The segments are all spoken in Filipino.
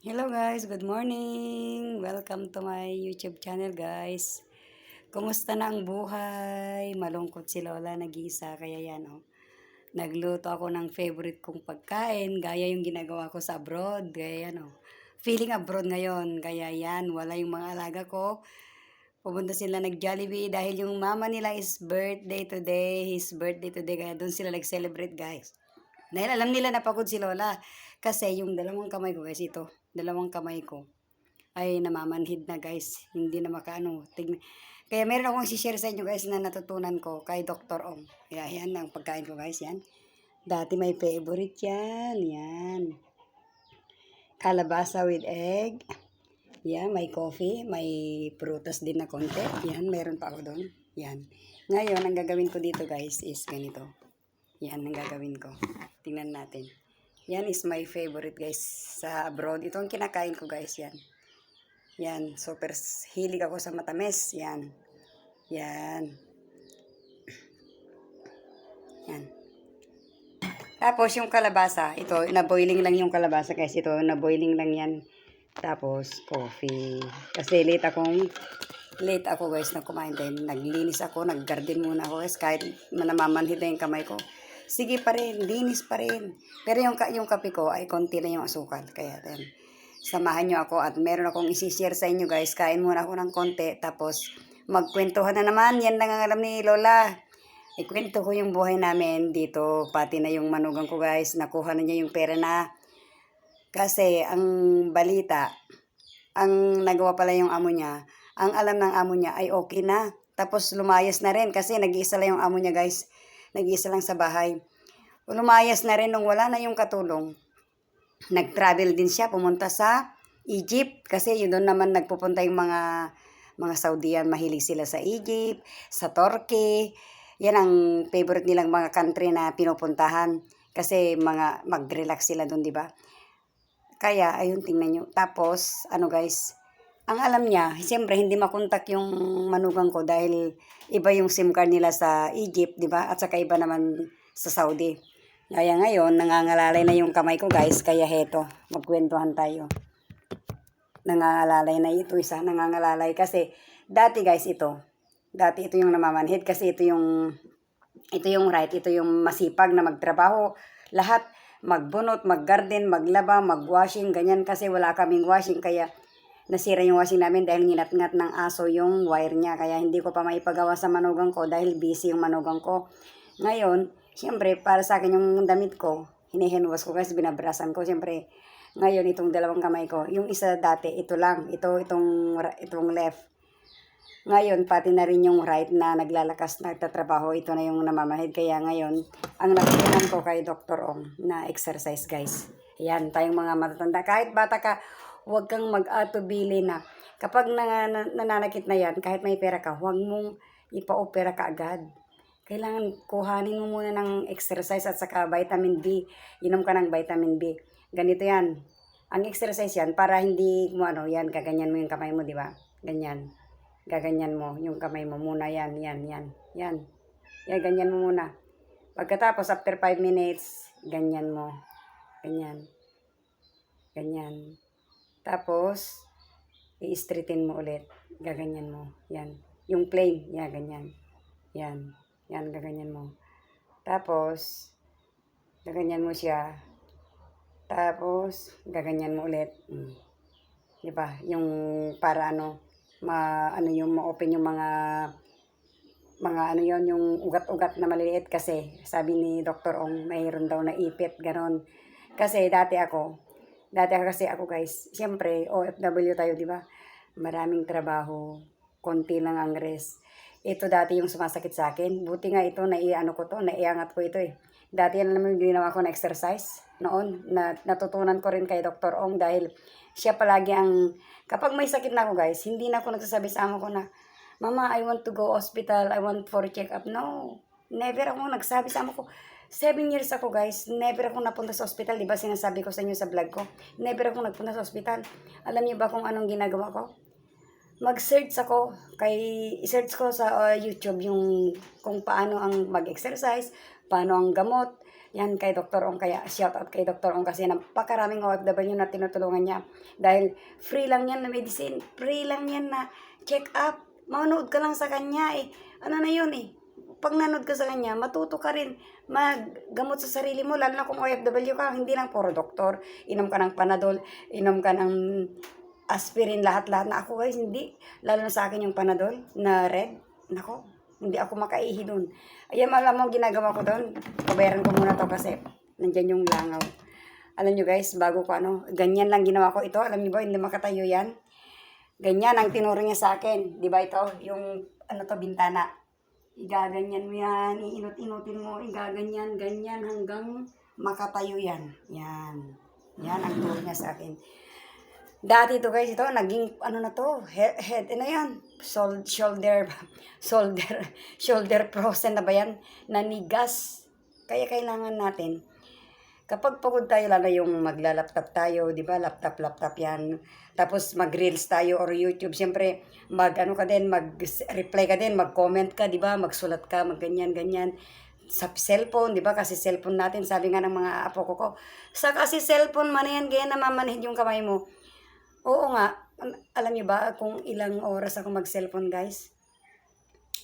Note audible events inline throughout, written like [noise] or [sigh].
Hello guys, good morning! Welcome to my YouTube channel guys. Kumusta na ang buhay? Malungkot si Lola, nag-iisa, kaya yan oh. Nagluto ako ng favorite kong pagkain, gaya yung ginagawa ko sa abroad, gaya yan oh. Feeling abroad ngayon, kaya yan, wala yung mga alaga ko. Pupunta sila nag-Jollibee dahil yung mama nila is birthday today, his birthday today, kaya doon sila nag-celebrate guys. Dahil alam nila na pagod si Lola. Kasi yung dalawang kamay ko guys, ito, dalawang kamay ko ay namamanhid na guys. Hindi na makaano. Tignan. Kaya meron akong share sa inyo guys na natutunan ko kay Dr. Ong. Kaya yan ang pagkain ko guys, yan. Dati may favorite yan, yan. Kalabasa with egg. Yan, may coffee, may prutas din na konti. Yan, meron pa ako doon. Yan. Ngayon, ang gagawin ko dito guys is ganito. Yan ang gagawin ko. Tingnan natin. Yan is my favorite guys sa abroad. Ito ang kinakain ko guys yan. Yan, super hilig ako sa matamis. Yan. Yan. Yan. Tapos yung kalabasa, ito, na-boiling lang yung kalabasa guys. Ito, na-boiling lang yan. Tapos, coffee. Kasi late akong, late ako guys na kumain din. Naglinis ako, nag-garden muna ako guys. Kahit namamanhid na yung kamay ko. Sige pa rin, linis pa rin. Pero yung, yung kape ko ay konti na yung asukal. Kaya, yan. Samahan nyo ako at meron akong isi-share sa inyo guys. Kain muna ako ng konti. Tapos, magkwentuhan na naman. Yan lang ang alam ni Lola. Ikwento ko yung buhay namin dito, pati na yung manugang ko guys, nakuha na niya yung pera na. Kasi ang balita, ang nagawa pala yung amo niya, ang alam ng amo niya ay okay na. Tapos lumayas na rin kasi nag-iisa lang yung amo niya guys. Nag-iisa lang sa bahay. Lumayas na rin nung wala na yung katulong. Nag-travel din siya, pumunta sa Egypt kasi yun doon naman nagpupunta yung mga mga Saudian, mahilig sila sa Egypt, sa Turkey. Yan ang favorite nilang mga country na pinupuntahan kasi mga mag-relax sila doon, di ba? Kaya, ayun, tingnan nyo. Tapos, ano guys, ang alam niya, siyempre, hindi makontak yung manugang ko dahil iba yung SIM card nila sa Egypt, di ba? At saka iba naman sa Saudi. Kaya ngayon, nangangalalay na yung kamay ko guys, kaya heto, magkwentuhan tayo. Nangangalalay na ito isa, nangangalalay. Kasi dati guys ito, dati ito yung namamanhid kasi ito yung ito yung right, ito yung masipag na magtrabaho, lahat magbunot, maggarden, maglaba, magwashing, ganyan. Kasi wala kaming washing. Kaya nasira yung washing namin dahil nginat-ngat ng aso yung wire niya kaya hindi ko pa maipagawa sa manugang ko dahil busy yung manugang ko. Ngayon, siyempre para sa akin yung damit ko, hinihinwas ko kasi binabrasan ko siyempre ngayon itong dalawang kamay ko, yung isa dati ito lang, ito itong itong left. Ngayon, pati na rin yung right na naglalakas, nagtatrabaho, ito na yung namamahid. Kaya ngayon, ang natutunan ko kay Dr. Ong na exercise, guys. Yan, tayong mga matatanda. Kahit bata ka, huwag kang mag-atubili na. Kapag na, na, nananakit na yan, kahit may pera ka, huwag mong ipa-opera ka agad. Kailangan kuhanin mo muna ng exercise at saka vitamin B. Inom ka ng vitamin B. Ganito yan. Ang exercise yan, para hindi mo ano, yan, gaganyan mo yung kamay mo, di ba? Ganyan gaganyan mo yung kamay mo muna yan, yan, yan, yan. Yan, ganyan mo muna. Pagkatapos, after 5 minutes, ganyan mo. Ganyan. Ganyan. Tapos, i-straighten mo ulit. Gaganyan mo. Yan. Yung plain, yan, ganyan. Yan. Yan, gaganyan mo. Tapos, gaganyan mo siya. Tapos, gaganyan mo ulit. Mm. Di ba? Yung para ano, ma ano yung ma-open yung mga mga ano yon yung ugat-ugat na maliliit kasi sabi ni Dr. Ong mayroon daw na ipit ganon kasi dati ako dati kasi ako guys siyempre OFW tayo di ba maraming trabaho konti lang ang rest ito dati yung sumasakit sa akin buti nga ito naiano ko to naiangat ko ito eh dati yan naman yung ginawa ko na exercise noon na natutunan ko rin kay Dr. Ong dahil siya palagi ang kapag may sakit na ako guys hindi na ako nagsasabi sa amo ko na Mama, I want to go hospital. I want for check-up. No. Never ako nagsabi sa amo ko. Seven years ako, guys. Never ako napunta sa hospital. Di ba sinasabi ko sa inyo sa vlog ko? Never ako nagpunta sa hospital. Alam niyo ba kung anong ginagawa ko? Mag-search ako. Kay, search ko sa uh, YouTube yung kung paano ang mag-exercise, paano ang gamot. Yan kay Dr. Ong, kaya shout out kay Dr. Ong kasi napakaraming OFW na tinutulungan niya. Dahil free lang yan na medicine, free lang yan na check up. Manood ka lang sa kanya eh. Ano na yun eh. Pag nanood ka sa kanya, matuto ka rin maggamot sa sarili mo, lalo na kung OFW ka, hindi lang puro doktor. Inom ka ng Panadol, inom ka ng aspirin, lahat-lahat na ako guys, hindi. Lalo na sa akin yung Panadol na red. Nako, hindi ako makaihi dun. Ayan, alam mo, ginagawa ko doon. Pabayaran ko muna to kasi nandyan yung langaw. Alam nyo guys, bago ko ano, ganyan lang ginawa ko ito. Alam nyo ba, hindi makatayo yan. Ganyan ang tinuro niya sa akin. Di ba ito? Yung, ano to, bintana. Igaganyan mo yan, iinot-inutin mo, igaganyan, ganyan hanggang makatayo yan. Yan. Yan ang turo niya sa akin. Dati to guys, ito, naging, ano na to, head, head ano yan? Sol, shoulder, [laughs] shoulder, [laughs] shoulder frozen na ba yan? Nanigas. Kaya kailangan natin, kapag pagod tayo, lalo yung magla-laptop tayo, di ba? Laptop, laptop yan. Tapos mag-reels tayo or YouTube. Siyempre, mag ano ka din, mag-reply ka din, mag-comment ka, di ba? Magsulat ka, mag-ganyan, ganyan. Sa cellphone, di ba? Kasi cellphone natin, sabi nga ng mga apo ko ko, sa kasi cellphone man yan, ganyan namamanhid yung kamay mo. Oo nga, Al- alam niyo ba kung ilang oras ako mag-cellphone, guys?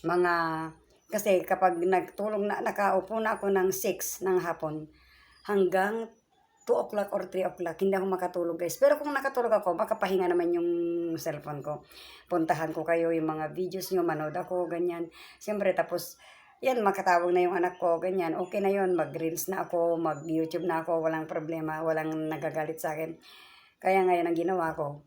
Mga, kasi kapag nagtulog na, nakaupo na ako ng 6 ng hapon, hanggang 2 o'clock or 3 o'clock, hindi ako makatulog guys. Pero kung nakatulog ako, makapahinga naman yung cellphone ko. Puntahan ko kayo yung mga videos nyo, manood ako, ganyan. Siyempre, tapos, yan, makatawag na yung anak ko, ganyan. Okay na yun, mag-reels na ako, mag-YouTube na ako, walang problema, walang nagagalit sa akin. Kaya ngayon, ang ginawa ko,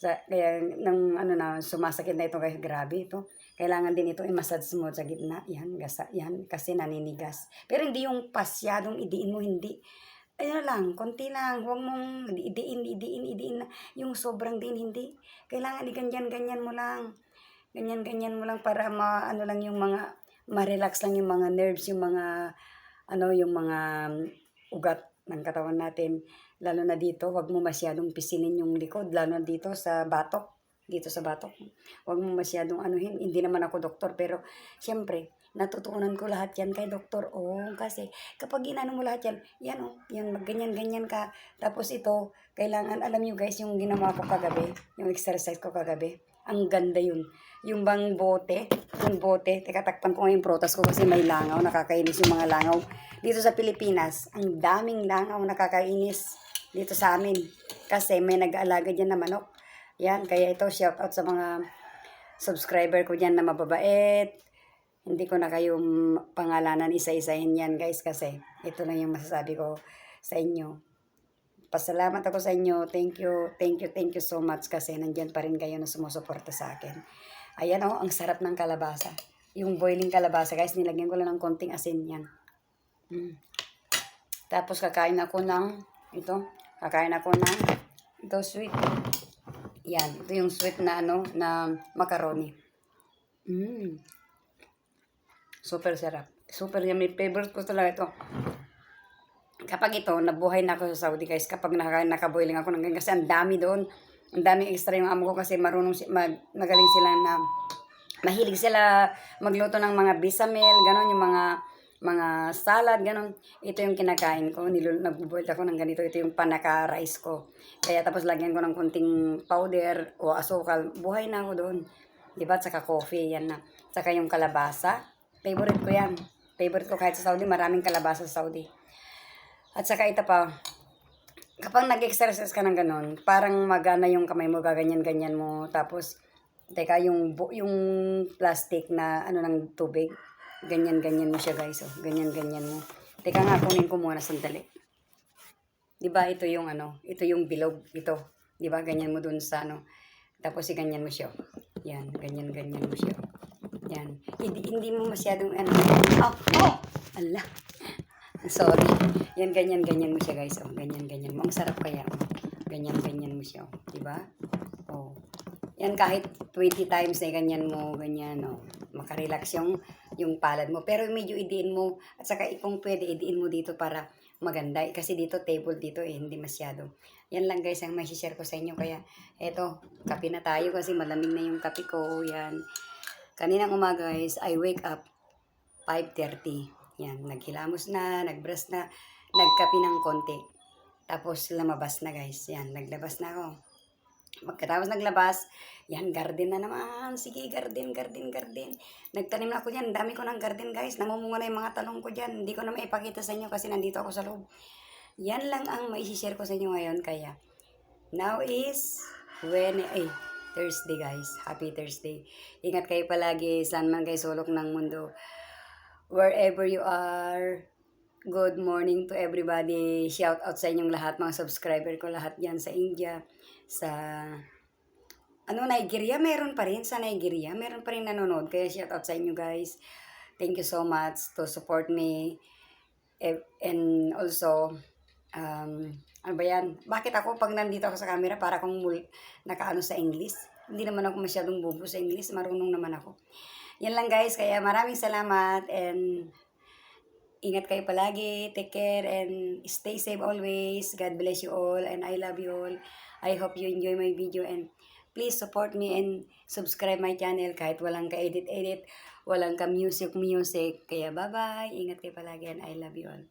sa, kaya nang ano na, sumasakit na ito guys, grabe ito. Kailangan din ito i-massage mo sa gitna. Yan, gasa, yan, kasi naninigas. Pero hindi yung pasyadong idiin mo, hindi. Ayun lang, konti lang. Huwag mong idiin, idiin, idiin. Yung sobrang diin, hindi. Kailangan i-ganyan-ganyan mo lang. Ganyan-ganyan mo lang para ma, ano lang yung mga, ma-relax lang yung mga nerves, yung mga, ano, yung mga um, ugat ng katawan natin. Lalo na dito, wag mo masyadong pisinin yung likod. Lalo na dito sa batok. Dito sa batok. Wag mo masyadong anuhin. Hindi naman ako doktor, pero syempre, natutunan ko lahat yan kay Doktor Ong. Kasi kapag inano mo lahat yan, yan o, yan, ganyan-ganyan ka. Tapos ito, kailangan, alam nyo guys, yung ginawa ko kagabi, yung exercise ko kagabi, ang ganda yun. Yung bang bote, yung bote, teka takpan ko nga yung protas ko kasi may langaw, nakakainis yung mga langaw. Dito sa Pilipinas, ang daming langaw nakakainis dito sa amin. Kasi may nag-aalaga dyan na manok. Yan, kaya ito, shout out sa mga subscriber ko dyan na mababait. Hindi ko na kayo pangalanan isa-isahin yan guys kasi ito lang yung masasabi ko sa inyo. Pasalamat ako sa inyo. Thank you, thank you, thank you so much kasi nandyan pa rin kayo na sumusuporta sa akin. Ayan oh, ang sarap ng kalabasa. Yung boiling kalabasa guys, nilagyan ko lang ng konting asin yan. Mm. Tapos kakain ako ng ito, kakain ako ng ito sweet. Yan, ito yung sweet na ano, na macaroni. Mm. Super sarap. Super yummy. Favorite ko talaga ito. Kapag ito, nabuhay na ako sa Saudi guys, kapag naka, nakaboiling ako ng kasi ang dami doon. Ang daming extra yung amo ko kasi marunong, si- mag, magaling sila na, mahilig sila magluto ng mga bisamel, ganon, yung mga, mga salad, ganon. Ito yung kinakain ko, nilul, nagbuboil ako ng ganito, ito yung panaka rice ko. Kaya tapos lagyan ko ng kunting powder o asukal, buhay na ako doon. Diba? Tsaka coffee, yan na. Tsaka yung kalabasa, favorite ko yan. Favorite ko kahit sa Saudi, maraming kalabasa sa Saudi. At saka ito pa, kapag nag-exercise ka ng ganun, parang magana yung kamay mo, gaganyan-ganyan mo. Tapos, teka, yung, yung plastic na ano ng tubig, ganyan-ganyan mo siya guys. Oh. Ganyan-ganyan mo. Teka nga, kunin ko muna sandali. Di ba ito yung ano, ito yung bilog, ito. Di ba, ganyan mo dun sa ano. Tapos, si ganyan mo siya. Yan, ganyan-ganyan mo siya. Yan. Hindi, hindi mo masyadong ano. Oh, oh! Allah. [laughs] Sorry. Yan, ganyan-ganyan mo siya, guys. Oh, ganyan-ganyan mo. Ang sarap kaya. Oh. Ganyan-ganyan mo siya. Oh. Diba? Oh. Yan, kahit 20 times na ganyan mo, ganyan, oh. Makarelax yung, yung palad mo. Pero medyo idiin mo. At saka kung pwede, idiin mo dito para maganda. Kasi dito, table dito eh, hindi masyado. Yan lang guys, ang may share ko sa inyo. Kaya, eto, kape na tayo kasi malamig na yung kape ko. Yan. Kaninang umaga guys, I wake up 5.30. Yan, naghilamos na, nagbrush na, nagkapi ng konti. Tapos lumabas na guys. Yan, naglabas na ako. Pagkatapos naglabas, yan, garden na naman. Sige, garden, garden, garden. Nagtanim na ako dyan. Dami ko ng garden, guys. Namumunga na yung mga talong ko dyan. Hindi ko na maipakita sa inyo kasi nandito ako sa loob. Yan lang ang maisishare ko sa inyo ngayon. Kaya, now is when, ay, Thursday, guys. Happy Thursday. Ingat kayo palagi. Saan man kayo sulok ng mundo. Wherever you are, Good morning to everybody. Shout out sa inyong lahat, mga subscriber ko lahat yan sa India, sa ano, Nigeria, meron pa rin sa Nigeria, meron pa rin nanonood. Kaya shout out sa inyo guys. Thank you so much to support me. Eh, And also, um, ano ba yan? Bakit ako pag nandito ako sa camera, para mul- nakaano sa English? Hindi naman ako masyadong bubo sa English, marunong naman ako. Yan lang guys, kaya maraming salamat and Ingat kayo palagi. Take care and stay safe always. God bless you all and I love you all. I hope you enjoy my video and please support me and subscribe my channel kahit walang ka-edit-edit, walang ka-music-music. Kaya bye-bye. Ingat kayo palagi and I love you all.